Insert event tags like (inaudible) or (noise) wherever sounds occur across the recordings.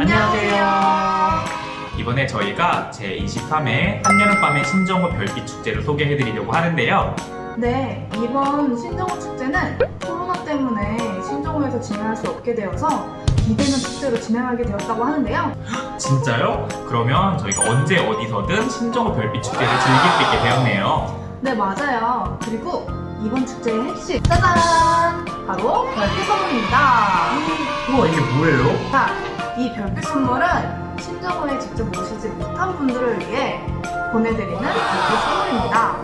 안녕하세요. 이번에 저희가 제23회 한여름밤의 신정호 별빛 축제를 소개해드리려고 하는데요. 네, 이번 신정호 축제는 코로나 때문에 신정호에서 진행할 수 없게 되어서 기대는 축제로 진행하게 되었다고 하는데요. 진짜요? 그러면 저희가 언제 어디서든 신정호 별빛 축제를 즐길 수 있게 되었네요. 네, 맞아요. 그리고 이번 축제의 핵심, 짜잔! 바로 별빛 선물입니다. 우와 이게 뭐예요? 자, 이 별빛 선물은 신정호에 직접 모시지 못한 분들을 위해 보내드리는 별빛 선물입니다.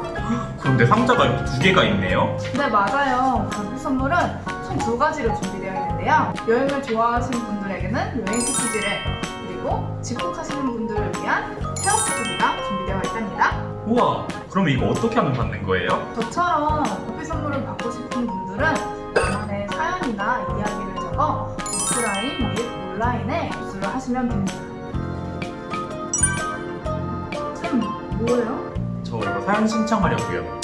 그런데 상자가 이렇게 두 개가 있네요. 네, 맞아요. 별빛 선물은 총 두 가지로 준비되어 있는데요. 여행을 좋아하시는 분들에게는 여행 패키지를, 그리고 집콕하시는 분들을 위한 체험 패키지가 준비되어 있답니다. 우와 그럼 이거 어떻게 하면 받는 거예요? 저처럼 별빛 선물을 받고 싶은 분들은 나만의 사연이나 이야기를 적어 오프라인 및 온라인에 입수를 하시면 됩니다. 쌤, 뭐예요? 저 이거 사연 신청하려고요.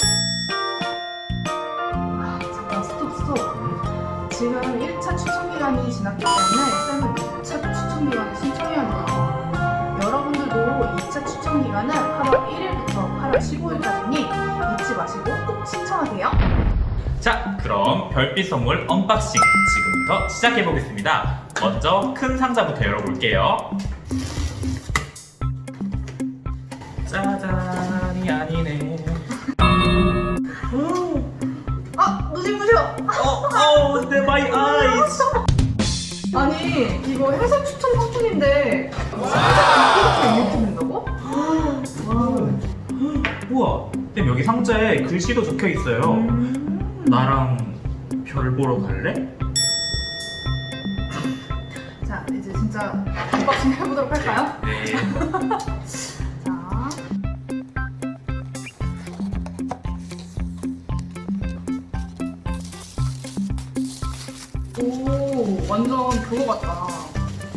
아, 잠깐 스톱 스톱. 지금 1차 추천 기간이 지났기 때문에 쌤은 2차 추천 기간을 신청해야 돼요. 여러분들도 2차 추천 기간은 8월 1일부터 8월 15일까지니 잊지 마시고 꼭 신청하세요. 자 그럼 별빛 선물 언박싱 지금부터 시작해 보겠습니다. 먼저 큰 상자부터 열어볼게요. 짜잔이 아니네. 아, 누님부셔! 어, 어, 내 마이 아이스. 아니, 이거 회사 추천 상품인데 이렇게 된다고? 와. 우와, 쌤 여기 상자에 글씨도 적혀 있어요. 음. 나랑 별 보러 갈래? 자, 이제 진짜 언박싱 해보도록 할까요? 네. 자. 오, 완전 그거 같다.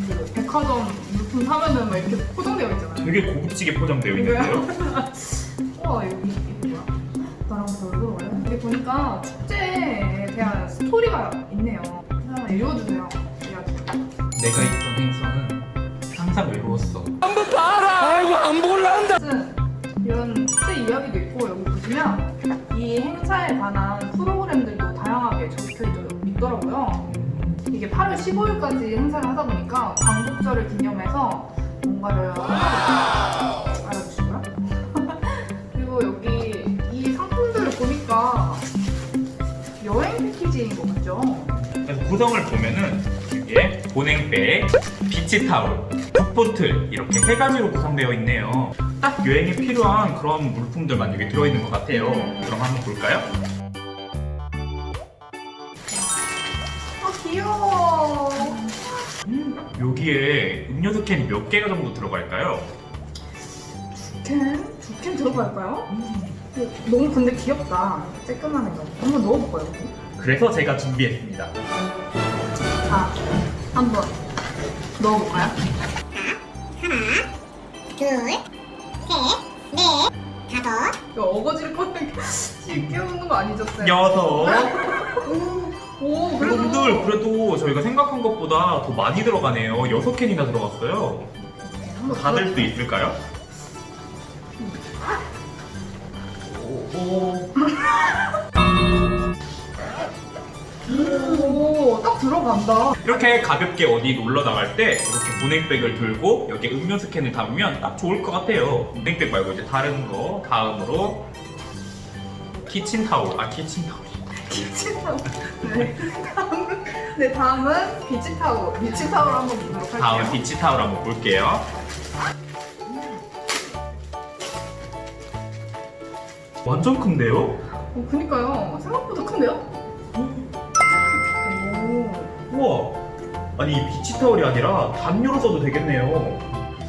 그 백화점 물품 사면은 막 이렇게 포장되어 있잖아요. 되게 고급지게 포장되어 있는데요. (laughs) 우와, 여기 보니까 축제에 대한 스토리가 있네요. 하나 읽어주세요. 이야기. 내가 있던 행성은 항상 외로웠어. 무슨 이런 축제 이야기도 있고 여기 보시면 이 행사에 관한 프로그램들도 다양하게 적혀 있- 있더라고요. 이게 8월 15일까지 행사를 하다 보니까 광복절을 기념해서 뭔가를 구성을 보면은 이게 보냉백, 비치 타올, 풋보틀 이렇게 세 가지로 구성되어 있네요. 딱 여행에 필요한 그런 물품들만 여기 들어있는 것 같아요. 그럼 한번 볼까요? 아 귀여워. 여기에 음료수 캔이 몇 개가 정도 들어갈까요? 캔? 두 캔 들어갈까요? 너무 근데 귀엽다. 쬐끄만한 거. 한번 넣어볼까요? 그래서 제가 준비했습니다. 자, 한번 넣어볼까요? 둘, 셋, 넷, 다섯, 이거 어거지를 꺼내게 쉽게 먹는 거 아니죠, 쌤? 여섯. 오, 그래도 여러분들 그래도 저희가 생각한 것보다 더 많이 들어가네요. 여섯 캔이나 들어갔어요. 한번 닫을 수 있을까요? 오, 오, (laughs) 딱 들어간다. 이렇게 가볍게 어디 놀러 나갈 때 이렇게 보냉백을 들고 여기 음료수 캔을 담으면 딱 좋을 것 같아요. 보냉백 말고 이제 다른 거 다음으로 키친타올. 아 키친타올. 키친타올. 네. 다음은, 네, 다음은 비치타올. 비치타올 한번 보도록 할게요. 다음 비치타올 한번 볼게요. 완전 큰데요? 어, 그니까요. 생각보다 큰데요? 아니 이 비치 타올이 아니라 담요로 써도 되겠네요.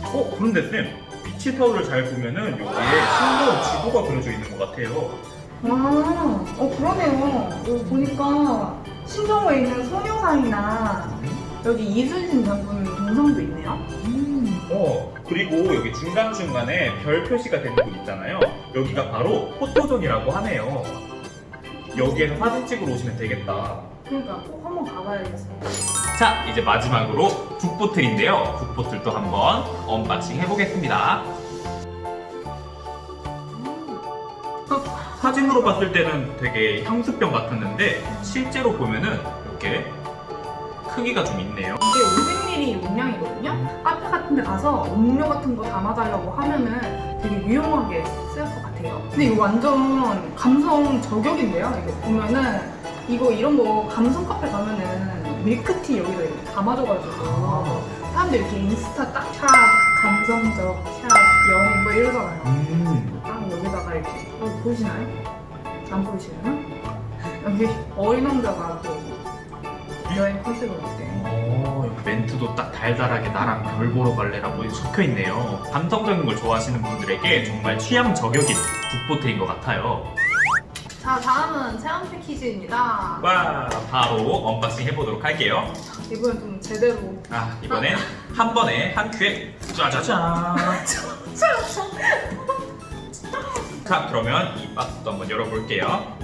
어 그런데 쌤 비치 타올을 잘 보면은 여기에 신기한 지도가 그려져 있는 것 같아요. 아, 어, 그러네요. 여기 보니까 신정호에 있는 소녀상이나 여기 이순신 장군 동상도 있네요. 어 그리고 여기 중간 중간에 별 표시가 되는 곳 있잖아요. 여기가 바로 포토존이라고 하네요. 여기에서 사진 찍으러 오시면 되겠다. 그러니까 꼭 한번 가봐야겠어요. 자, 이제 마지막으로 북보틀인데요. 북보틀도 한번 언박싱 해보겠습니다. 사진으로 봤을 때는 되게 향수병 같았는데 실제로 보면은 이렇게 크기가 좀 있네요. 이게 500ml 용량이거든요. 카페 같은 데 가서 음료 같은 거 담아달라고 하면은 되게 유용하게 쓸것 같아요. 근데 이거 완전 감성 저격인데요. 이거 보면은 이거 이런 거 감성 카페 가면은 밀크티 여기다 이렇게 담아줘가지고 사람들 이렇게 인스타 딱 샵, 감성적 샵, 여행 뭐 이러잖아요. 음. 딱 여기다가 이렇게 어, 보이시나요? 안 보이시나요? 여기 어린 왕자가 또 여행 컨셉을 이렇게 어, 여기 멘트도 딱 달달하게 나랑 별 보러 갈래라고 적혀 있네요. 감성적인 걸 좋아하시는 분들에게 정말 취향 저격인 북보트인 것 같아요. 자 다음은 체험 패키지입니다 와, 바로 언박싱 해보도록 할게요. 이번엔 좀 제대로 아, 이번엔 한 번에 한 큐에 짜자잔. (laughs) 자, 그러면 이 박스도 한번 열어볼게요.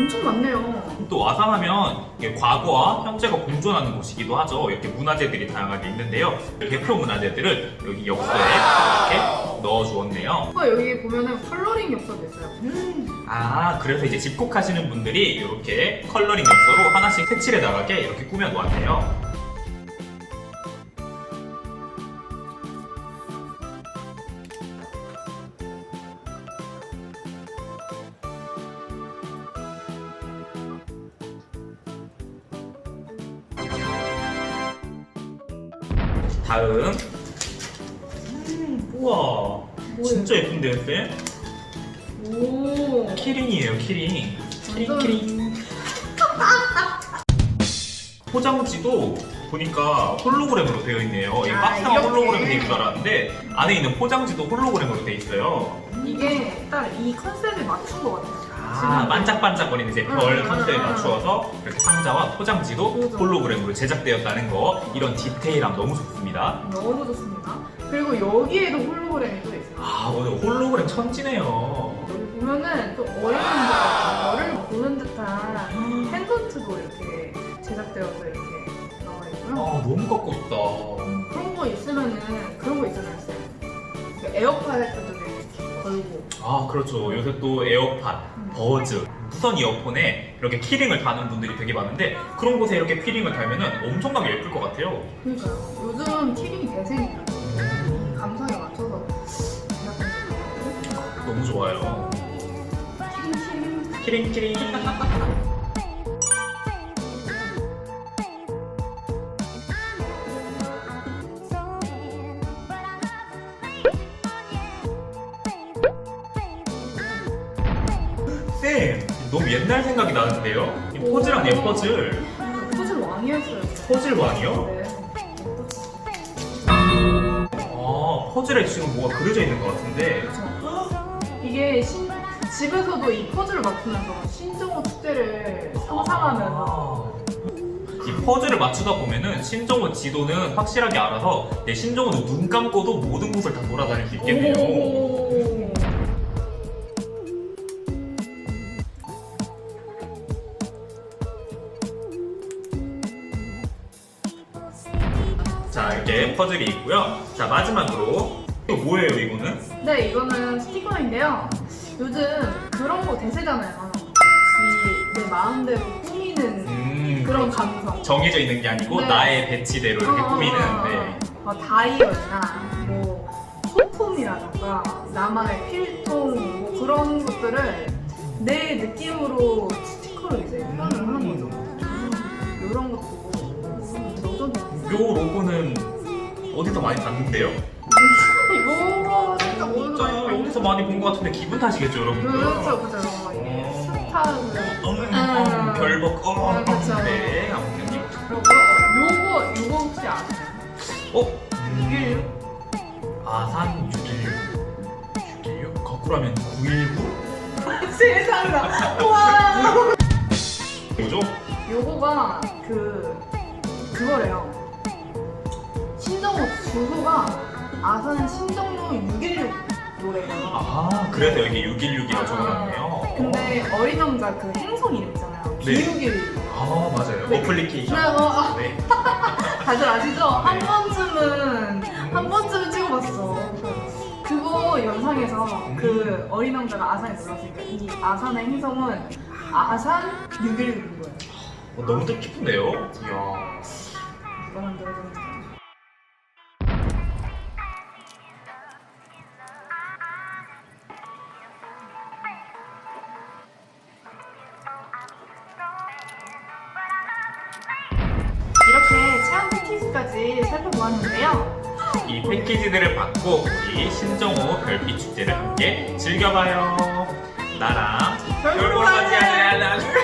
엄청 많네요 또 와상하면 이게 과거와 현재가 공존하는 곳이기도 하죠. 이렇게 문화재들이 다양하게 있는데요. 대표 문화재들을 여기 역사에 이렇게 넣어주었네요. 어, 여기 보면은 컬러링 엽서도 있어요 아, 그래서 이제 집콕하시는 분들이 이렇게 컬러링 엽서로 하나씩 색칠해 나가게 이렇게 꾸며 놓았네요. 다음. 음, 우와. 진짜 예쁜데요, 쌤? 오 키링이에요, 키링. 키링, 완전- 키링. (laughs) 포장지도 보니까 홀로그램으로 되어 있네요. 이 아, 박스가 이렇게. 홀로그램 되어 있는 줄 알았는데 안에 있는 포장지도 홀로그램으로 되어 있어요. 이게 딱 이 컨셉에 맞춘 것 같아요 아, 반짝반짝거리는 이제 별 음, 컨셉에 음, 음. 맞추어서 이렇게 상자와 포장지도. 홀로그램으로 제작되었다는 거 이런 디테일함 너무 좋습니다. 너무 좋습니다 그리고 여기에도 홀로그램이 또 있어요 아, 오늘 홀로그램 천지네요. 여기 보면은 또 어린 왕자가 별을 보는 듯한 펜던트도 이렇게 제작되어서 이렇게 나와 아, 있고요 너무 갖고 싶다. 그런 거 있으면은 그런 거 있잖아요 쌤. 그 에어팟 같은 거 이렇게 걸고 아 그렇죠 요새 또 에어팟, 버즈, 무선 이어폰에 이렇게 키링을 다는 분들이 되게 많은데 그런 곳에 이렇게 키링을 달면은 엄청나게 예쁠 것 같아요. 그러니까요. 요즘 키링이 대세니까 감성에 맞춰서 너무 좋아요. 키링 키링. 키링 키링 너무 옛날 생각이 나는데요 이 퍼즐 아니에요 퍼즐 퍼즐 왕이었어요 퍼즐 왕이요? 네 아 퍼즐에 지금 뭐가 그려져 있는 것 같은데. 이게 신, 집에서도 이 퍼즐을 맞추면서 신정호 축제를 상상하면서 이 퍼즐을 맞추다 보면은 신정호 지도는 확실하게 알아서 내 신정호는 눈 감고도 모든 곳을 다 돌아다닐 수 있겠네요. 오. 자 이렇게 퍼즐이 있고요. 자 마지막으로 이거 뭐예요 이거는? 네, 이거는 스티커인데요. 요즘 그런 거 대세잖아요. 이 내 마음대로 꾸미는 음, 그런 감성. 정해져 있는 게 아니고 네. 나의 배치대로 이렇게 어, 꾸미는. 어, 네. 어, 다이어리나 뭐 소품이라던가 나만의 필통 뭐 그런 것들을 내 느낌으로 스티커로 이제 표현을 하는 거죠. 이런 것도 넣어줘도 요 로고는 어디서 많이 봤는데요? 이거 진짜 진짜 많이 어디서 많이 본 것 같은데 기분 탓이겠죠 여러분들? 그렇죠, 그렇죠. 이게 어. 스타 음, 음. 음, 별복 어, 음, 그쵸. 네 아무튼 그리고 요거 요거 혹시 아세요? 어? 616 아산 616 616 거꾸로 하면 919 세상에나 와 뭐죠? 요거가 그 그거래요 신정호 주소가 아산의 신정로 616 노래예요. 아 그래서 여기 616이라고 적어놨네요. 근데 어린 왕자 그 행성 이름 있잖아요. 네. 기우길. 아 맞아요. 네. 어플리케이션. 네, 어, 아, 네. (laughs) 다들 아시죠? 한 네. 번쯤은 한 번쯤은 찍어봤어. 그거 영상에서 음. 그 어린 왕자가 아산에 놀랐으니까 이 아산의 행성은 아산 616인 거예요. 어, 너무 뜻깊은데요? 이야. 누가 만들어졌는지. 패키지까지 살펴보았는데요. 이 패키지들을 받고 우리 신정호 별빛 축제를 함께 즐겨봐요. 나랑 별별 보러 보러 가지. 않을래?